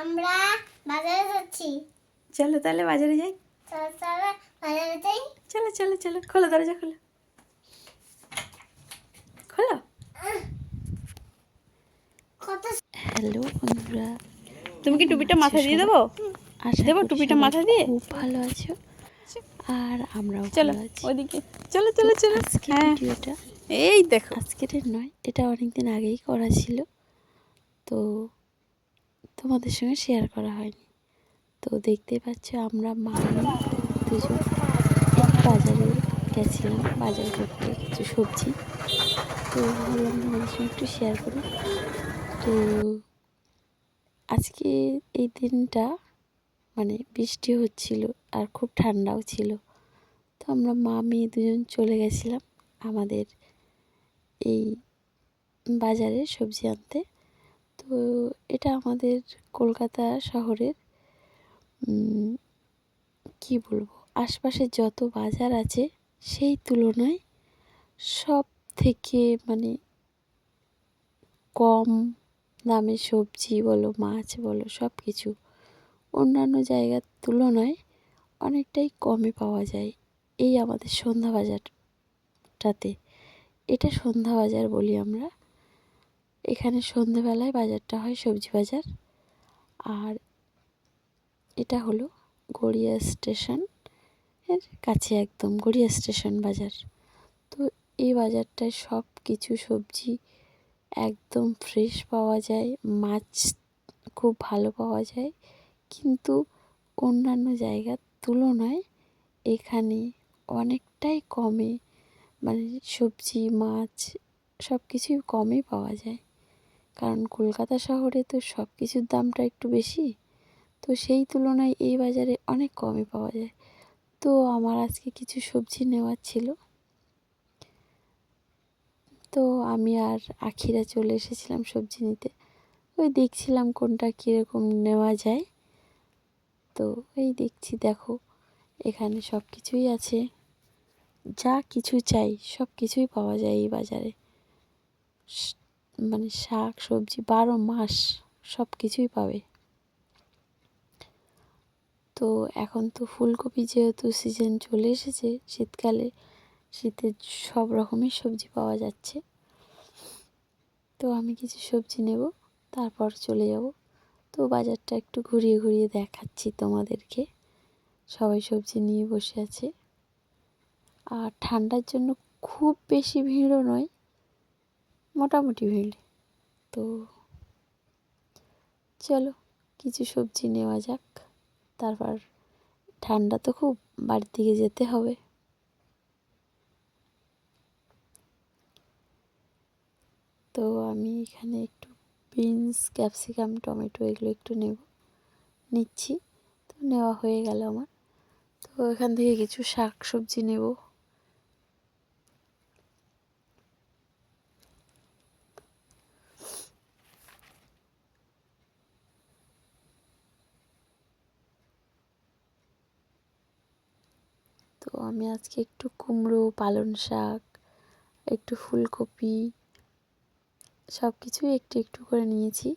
আমরা বাজারে যাচ্ছি। চলো তাহলে বাজারে যাই। চলো চলো বাজারে যাই। চলো চলো চলো খোলো দরজা খোলো। খোলো? হ্যালো বন্ধুরা। তুমি কি টুপিটা মাথা দিয়ে দেবো? দেবো টুপিটা মাথা দিয়ে? খুব ভালো আছো। আর আমরাও চলো আছি। ওদিকে চলো চলো চলো। হ্যাঁ। ভিডিওটা এই দেখো। আজকের নয় এটা অনেক দিন আগেই করা ছিল। তো তোমাদের সঙ্গে শেয়ার করা হয়নি। তো দেখতে পাচ্ছ আমরা মা দুজন বাজারে গেছিলাম, বাজার করতে কিছু সবজি। তো ভাবলাম তোমাদের সঙ্গে একটু শেয়ার করি। তো আজকে এই দিনটা মানে বৃষ্টি হচ্ছিল আর খুব ঠান্ডাও ছিল। তো আমরা মা, মেয়ে দুজন চলে গেছিলাম আমাদের এই বাজারে সবজি আনতে। তো এটা আমাদের কলকাতা শহরের কি বলব, আশপাশে যত বাজার আছে সেই তুলনায় সব থেকে মানে কম দামে সবজি বলো, মাছ বলো সব কিছু অন্যান্য জায়গার তুলনায় অনেকটাই কমে পাওয়া যায় এই আমাদের সন্ধ্যা বাজারটাতে। এটা সন্ধ্যা বাজার বলি আমরা। এখানে সন্ধ্যেবেলায় বাজারটা হয় সবজি বাজার। আর এটা হলো গড়িয়া স্টেশন। এর কাছে একদম গড়িয়া স্টেশন বাজার। তো এই বাজারটায় সব কিছু সবজি একদম ফ্রেশ পাওয়া যায়, মাছ খুব ভালো পাওয়া যায়। কিন্তু অন্যান্য জায়গার তুলনায় এখানে অনেকটাই কমে। মানে সবজি, মাছ সব কিছুই কমই পাওয়া যায়। কারণ কলকাতা শহরে তো সব কিছুর দামটা একটু বেশি। তো সেই তুলনায় এই বাজারে অনেক কমই পাওয়া যায়। তো আমার আজকে কিছু সবজি নেওয়ার ছিল। তো আমি আর আখিরা চলে এসেছিলাম সবজি নিতে। ওই দেখছিলাম কোনটা কীরকম নেওয়া যায়। তো এই দেখছি, দেখো, এখানে সব কিছুই আছে। যা কিছু চাই সব কিছুই পাওয়া যায় এই বাজারে। মানে শাক, সবজি বারো মাস সব কিছুই পাবে। তো এখন তো ফুলকপি যেহেতু সিজন চলে এসেছে, শীতকালে শীতের সব রকমের সবজি পাওয়া যাচ্ছে। তো আমি কিছু সবজি নেব, তারপর চলে যাব। তো বাজারটা একটু ঘুরিয়ে ঘুরিয়ে দেখাচ্ছি তোমাদেরকে। সবাই সবজি নিয়ে বসে আছে। আর ঠান্ডার জন্য খুব বেশি ভিড়ও নয় মোটামুটি ভিড় তো চলো কিছু সবজি নেওয়া যাক। তারপর ঠান্ডা তো খুব, বাড়ির দিকে যেতে হবে। তো আমি এখানে একটু বিনস, ক্যাপসিকাম, টমেটো এগুলো একটু নেব। নিচ্ছি। তো নেওয়া হয়ে গেল আমার। তো এখান থেকে কিছু শাক সবজি নেব। তো আমি আজকে একটু কুমড়ো, পালং শাক, একটু ফুলকপি সব কিছুই একটু একটু করে নিয়েছি,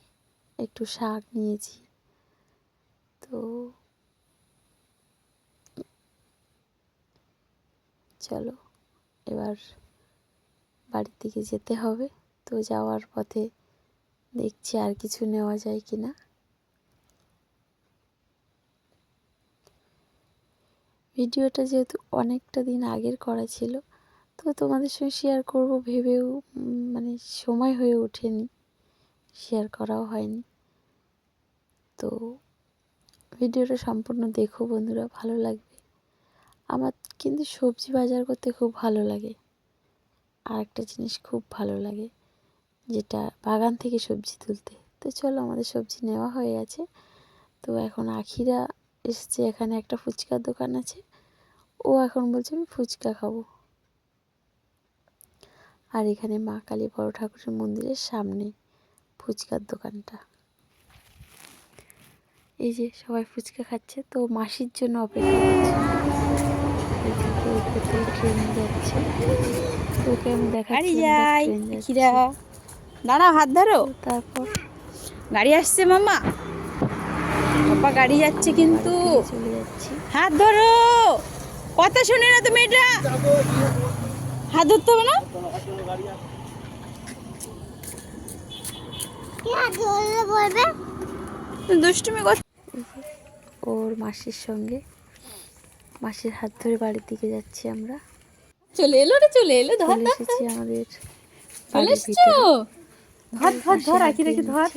একটু শাক নিয়েছি। তো চলো, এবার বাড়ির দিকে যেতে হবে। তো যাওয়ার পথে দেখছি আর কিছু নেওয়া যায় কি না ভিডিওটা যেহেতু অনেকটা দিন আগের করা ছিল, তো তোমাদের সঙ্গে শেয়ার করব ভেবেও মানে সময় হয়ে ওঠেনি শেয়ার করাও হয়নি। তো ভিডিওটা সম্পূর্ণ দেখো বন্ধুরা, ভালো লাগবে। আমার কিন্তু সবজি বাজার করতে খুব ভালো লাগে। আর একটা জিনিস খুব ভালো লাগে, যেটা বাগান থেকে সবজি তুলতে। তো চলো আমাদের সবজি নেওয়া হয়ে গেছে। তো এখন আখিরা এসছে, এখানে একটা ফুচকার দোকান আছে। ও এখন বলছে আমি ফুচকা খাব। আর এখানে মা কালী বড় ঠাকুরের মন্দিরের সামনে ফুচকার দোকানটা। এই যে সবাই ফুচকা খাচ্ছে তো মাসির জন্য অপেক্ষা করছে। ট্রেন যাচ্ছে। তো ওকে আমি দেখাচ্ছি হাত ধরো। তারপর গাড়ি আসছে মামা। পাপা গাড়ি যাচ্ছে কিন্তু। চলে যাচ্ছি। হাত ধরো। কথা শুনে না তুমি এটা? হাত ধরতে হবে না? দুষ্টুমি কর ওর মাসির সঙ্গে। মাসির হাত ধরে বাড়ির দিকে যাচ্ছি আমরা। চলে এলো রে চলে এলো ধর এসেছি আমাদের চলে এসছো? ধর ধর ধর হাত রাখি ধর।